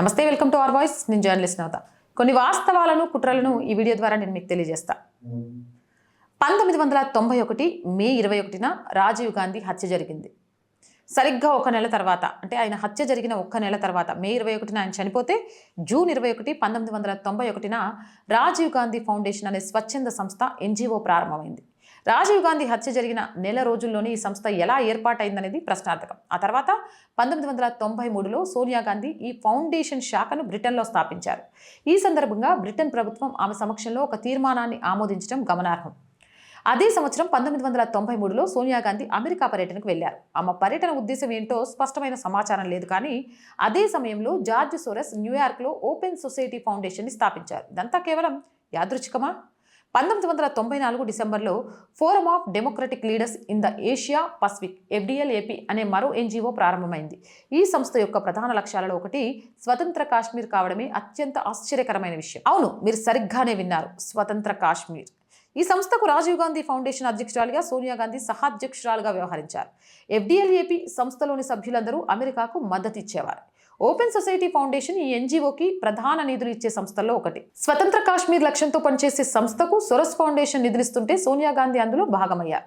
నమస్తే welcome to our voice. నేను journalist నవత. కొన్ని వాస్తవాలను కుట్రలను ఈ వీడియో ద్వారా నేను మీకు తెలియజేస్తా. పంతొమ్మిది వందల తొంభై ఒకటి మే ఇరవై ఒకటిన రాజీవ్ గాంధీ హత్య జరిగింది. సరిగ్గా ఒక నెల తర్వాత అంటే ఆయన హత్య జరిగిన ఒక్క నెల తర్వాత మే ఇరవై ఒకటిన ఆయన చనిపోతే జూన్ ఇరవై ఒకటి పంతొమ్మిది వందల తొంభై ఒకటిన రాజీవ్ గాంధీ ఫౌండేషన్ అనే స్వచ్ఛంద సంస్థ ఎన్జిఓ ప్రారంభమైంది. రాజీవ్ గాంధీ హత్య జరిగిన నెల రోజుల్లోనే ఈ సంస్థ ఎలా ఏర్పాటైందనేది ప్రశ్నార్థకం. ఆ తర్వాత పంతొమ్మిది వందల తొంభై మూడులో సోనియా గాంధీ ఈ ఫౌండేషన్ శాఖను బ్రిటన్లో స్థాపించారు. ఈ సందర్భంగా బ్రిటన్ ప్రభుత్వం ఆమె సమక్షంలో ఒక తీర్మానాన్ని ఆమోదించడం గమనార్హం. అదే సంవత్సరం పంతొమ్మిది వందల తొంభై మూడులో సోనియా గాంధీ అమెరికా పర్యటనకు వెళ్ళారు ఆమె పర్యటన ఉద్దేశం ఏంటో స్పష్టమైన సమాచారం లేదు కానీ అదే సమయంలో జార్జ్ సోరస్ న్యూయార్క్లో ఓపెన్ సొసైటీ ఫౌండేషన్ని స్థాపించారు. ఇదంతా కేవలం యాదృచ్ఛికమా? పంతొమ్మిది వందల తొంభై నాలుగు డిసెంబర్లో Forum of Democratic Leaders in the Asia Pacific FDLAP అనే మరో ఎన్జిఓ ప్రారంభమైంది. ఈ సంస్థ యొక్క ప్రధాన లక్ష్యాలలో ఒకటి స్వతంత్ర కాశ్మీర్ కావడమే అత్యంత ఆశ్చర్యకరమైన విషయం. అవును మీరు సరిగ్గానే విన్నారు స్వతంత్ర కాశ్మీర్. ఈ సంస్థకు రాజీవ్ గాంధీ ఫౌండేషన్ అధ్యక్షురాలుగా సోనియా గాంధీ సహాధ్యక్షురాలుగా వ్యవహరించారు. ఎఫ్డిఎల్ఏపి సంస్థలోని సభ్యులందరూ అమెరికాకు మద్దతు ఇచ్చేవారు. ఓపెన్ సొసైటీ ఫౌండేషన్ ఈ ఎన్జిఓకి ప్రధాన నిధులు ఇచ్చే సంస్థల్లో ఒకటి. స్వతంత్ర కాశ్మీర్ లక్ష్యంతో పనిచేసే సంస్థకు సొరస్ ఫౌండేషన్ నిధులిస్తుంటే సోనియా గాంధీ అందులో భాగమయ్యారు.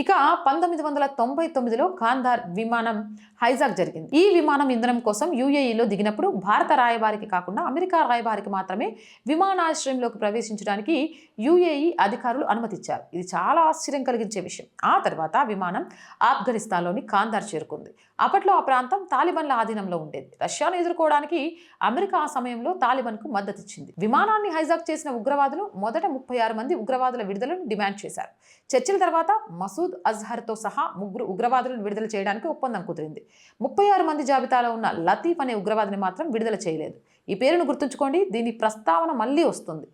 ఇక పంతొమ్మిది వందల తొంభై తొమ్మిదిలో ఖాందార్ విమానం హైజాక్ జరిగింది. ఈ విమానం ఇంధనం కోసం యూఏఈలో దిగినప్పుడు భారత రాయబారికి కాకుండా అమెరికా రాయబారికి మాత్రమే విమానాశ్రయంలోకి ప్రవేశించడానికి యూఏఈ అధికారులు అనుమతిచ్చారు. ఇది చాలా ఆశ్చర్యం కలిగించే విషయం. ఆ తర్వాత విమానం ఆఫ్ఘనిస్తాన్లోని ఖాందార్ చేరుకుంది. అప్పట్లో ఆ ప్రాంతం తాలిబన్ల ఆధీనంలో ఉండేది. రష్యాను ఎదుర్కోవడానికి అమెరికా ఆ సమయంలో తాలిబన్కు మద్దతు ఇచ్చింది విమానాన్ని హైజాక్ చేసిన ఉగ్రవాదులు మొదట ముప్పై ఆరు మంది ఉగ్రవాదుల విడుదలను డిమాండ్ చేశారు. చర్చల తర్వాత మసూద్ అజ్హర్తో సహా ముగ్గురు ఉగ్రవాదులను విడుదల చేయడానికి ఒప్పందం కుదిరింది. ముప్పై ఆరు మంది జాబితాలో ఉన్న లతీఫ్ అనే ఉగ్రవాదిని మాత్రం విడుదల చేయలేదు. ఈ పేరును గుర్తుంచుకోండి దీని ప్రస్తావన మళ్ళీ వస్తుంది.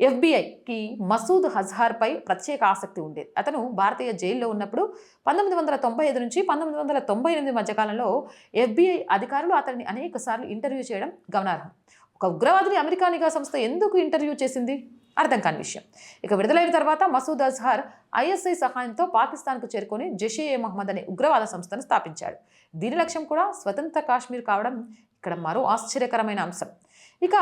ఎఫ్బీఐకి మసూద్ హజార్పై ప్రత్యేక ఆసక్తి ఉండేది. అతను భారతీయ జైల్లో ఉన్నప్పుడు పంతొమ్మిది వందల తొంభై ఐదు నుంచి పంతొమ్మిది వందల తొంభై ఎనిమిది మధ్యకాలంలో ఎఫ్బీఐ అధికారులు అతన్ని అనేక సార్లు ఇంటర్వ్యూ చేయడం గమనార్హం. ఒక ఉగ్రవాదిని అమెరికా నిఘా సంస్థ ఎందుకు ఇంటర్వ్యూ చేసింది? అర్థం కాని విషయం. ఇక విడుదలైన తర్వాత మసూద్ అజహార్ ఐఎస్ఐ సహాయంతో పాకిస్తాన్కు చేరుకొని జషే ఏ మహమ్మద్ అనే ఉగ్రవాద సంస్థను స్థాపించాడు. దీని లక్ష్యం కూడా స్వతంత్ర కాశ్మీర్ కావడం ఇక్కడ మరో ఆశ్చర్యకరమైన అంశం. ఇక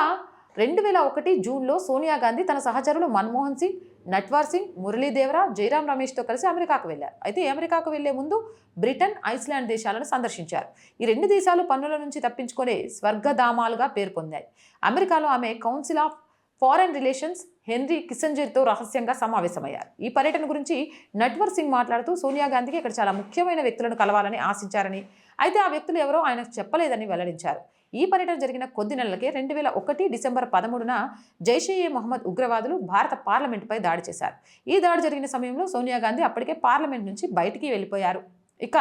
రెండు వేల ఒకటి జూన్లో సోనియా గాంధీ తన సహచరులు మన్మోహన్ సింగ్ నట్వార్ సింగ్ మురళీదేవరా జయరాం రమేష్తో కలిసి అమెరికాకు వెళ్ళారు అయితే అమెరికాకు వెళ్ళే ముందు బ్రిటన్ ఐస్లాండ్ దేశాలను సందర్శించారు. ఈ రెండు దేశాలు పన్నుల నుంచి తప్పించుకునే స్వర్గధామాలుగా పేర్కొందాయి అమెరికాలో ఆమె Council of Foreign Relations Henry కిసంజర్తో రహస్యంగా సమావేశమయ్యారు. ఈ పర్యటన గురించి నట్వర్ సింగ్ మాట్లాడుతూ సోనియా గాంధీకి ఇక్కడ చాలా ముఖ్యమైన వ్యక్తులను కలవాలని ఆశించారని అయితే ఆ వ్యక్తులు ఎవరో ఆయనకు చెప్పలేదని వెల్లడించారు. ఈ పర్యటన జరిగిన కొద్ది నెలలకే రెండు వేల ఒకటి డిసెంబర్ పదమూడున జైషే ఏ మొహమ్మద్ ఉగ్రవాదులు భారత పార్లమెంటుపై దాడి చేశారు. ఈ దాడి జరిగిన సమయంలో సోనియా గాంధీ అప్పటికే పార్లమెంట్ నుంచి బయటికి వెళ్ళిపోయారు. ఇక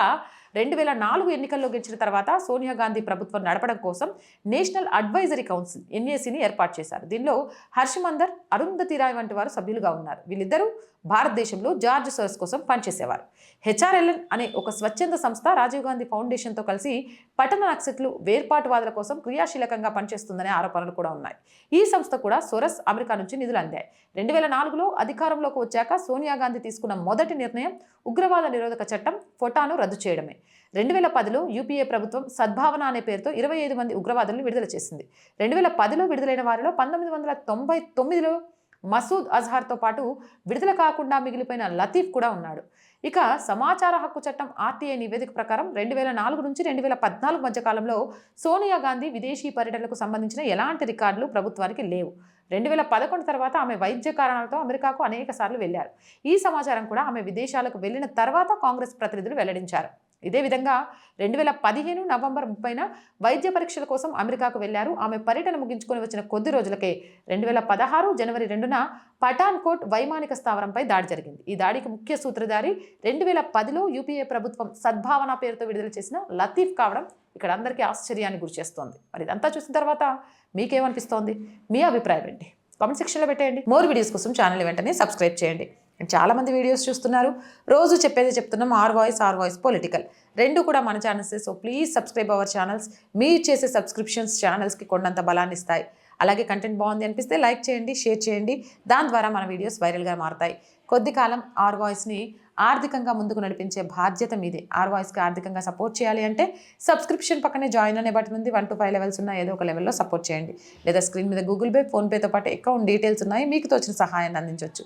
రెండు వేల నాలుగు ఎన్నికల్లో గెలిచిన తర్వాత సోనియా గాంధీ ప్రభుత్వం నడపడం కోసం నేషనల్ అడ్వైజరీ కౌన్సిల్ ఎన్ఏసీని ఏర్పాటు చేశారు. దీనిలో హర్షమందర్ అరుంధతి రాయ్ వంటి వారు సభ్యులుగా ఉన్నారు. వీళ్ళిద్దరూ భారతదేశంలో జార్జ్ సోర్స్ కోసం పనిచేసేవారు. హెచ్ఆర్ఎల్ఎన్ అనే ఒక స్వచ్ఛంద సంస్థ రాజీవ్ గాంధీ ఫౌండేషన్తో కలిసి పట్టణ నక్సట్లు వేర్పాటువాదుల కోసం క్రియాశీలకంగా పనిచేస్తుందనే ఆరోపణలు కూడా ఉన్నాయి. ఈ సంస్థ కూడా సోరస్ అమెరికా నుంచి నిధులు అందాయి. రెండు వేల నాలుగులో అధికారంలోకి వచ్చాక సోనియా గాంధీ తీసుకున్న మొదటి నిర్ణయం ఉగ్రవాద నిరోధక చట్టం ఫోటాను రద్దు చేయడమే. రెండు వేల పదిలో యూపీఏ ప్రభుత్వం సద్భావన అనే పేరుతో ఇరవై ఐదు మంది ఉగ్రవాదులను విడుదల చేసింది. రెండు వేల పదిలో విడుదలైన వారిలో పంతొమ్మిది వందల తొంభై తొమ్మిదిలో మసూద్ అజహార్తో పాటు విడుదల కాకుండా మిగిలిపోయిన లతీఫ్ కూడా ఉన్నాడు. ఇక సమాచార హక్కు చట్టం ఆర్టీఐ నివేదిక ప్రకారం రెండు వేల నాలుగు నుంచి రెండు వేల పద్నాలుగు మధ్య కాలంలో సోనియా గాంధీ విదేశీ పర్యటనలకు సంబంధించిన ఎలాంటి రికార్డులు ప్రభుత్వానికి లేవు. రెండు వేల పదకొండు తర్వాత ఆమె వైద్య కారణాలతో అమెరికాకు అనేక సార్లు వెళ్ళారు ఈ సమాచారం కూడా ఆమె విదేశాలకు వెళ్ళిన తర్వాత కాంగ్రెస్ ప్రతినిధులు వెల్లడించారు. ఇదే విధంగా రెండు వేల పదిహేను నవంబర్ ముప్పైన వైద్య పరీక్షల కోసం అమెరికాకు వెళ్ళారు ఆమె పర్యటన ముగించుకొని వచ్చిన కొద్ది రోజులకే రెండు వేల పదహారు జనవరి రెండున పఠాన్కోట్ వైమానిక స్థావరంపై దాడి జరిగింది. ఈ దాడికి ముఖ్య సూత్రధారి రెండు వేల పదిలో యూపీఏ ప్రభుత్వం సద్భావన పేరుతో విడుదల చేసిన లతీఫ్ కావడం ఇక్కడ అందరికీ ఆశ్చర్యాన్ని గురిచేస్తోంది మరి ఇదంతా చూసిన తర్వాత మీకేమనిపిస్తోంది? మీ అభిప్రాయం ఏంటి? కామెంట్ సెక్షన్లో పెట్టేయండి. మోర్ వీడియోస్ కోసం ఛానల్ వెంటనే సబ్స్క్రైబ్ చేయండి. చాలామంది వీడియోస్ చూస్తున్నారు. రోజు చెప్పేది చెప్తున్నాం R voice R voice political రెండు కూడా మన ఛానల్సే so please subscribe our channels మీరు చేసే సబ్స్క్రిప్షన్స్ ఛానల్స్కి కొండంత బలాన్ని ఇస్తాయి. అలాగే కంటెంట్ బాగుంది అనిపిస్తే లైక్ చేయండి షేర్ చేయండి. దాని ద్వారా మన వీడియోస్ వైరల్గా మారుతాయి. కొద్ది కాలం ఆర్ వాయిస్ని ఆర్థికంగా ముందుకు నడిపించే బాధ్యత మీదే. ఆర్ వాయిస్కి ఆర్థికంగా సపోర్ట్ చేయాలి అంటే సబ్స్క్రిప్షన్ పక్కనే జాయిన్ అనే బటన్ ఉంది. వన్ టు ఫైవ్ లెవెల్స్ ఉన్న ఏదో ఒక లెవెల్లో సపోర్ట్ చేయండి. లేదా స్క్రీన్ మీద గూగుల్ పే ఫోన్పేతో పాటు అకౌంట్ డీటెయిల్స్ ఉన్నాయి. మీకు తోచిన సహాయాన్ని అందించవచ్చు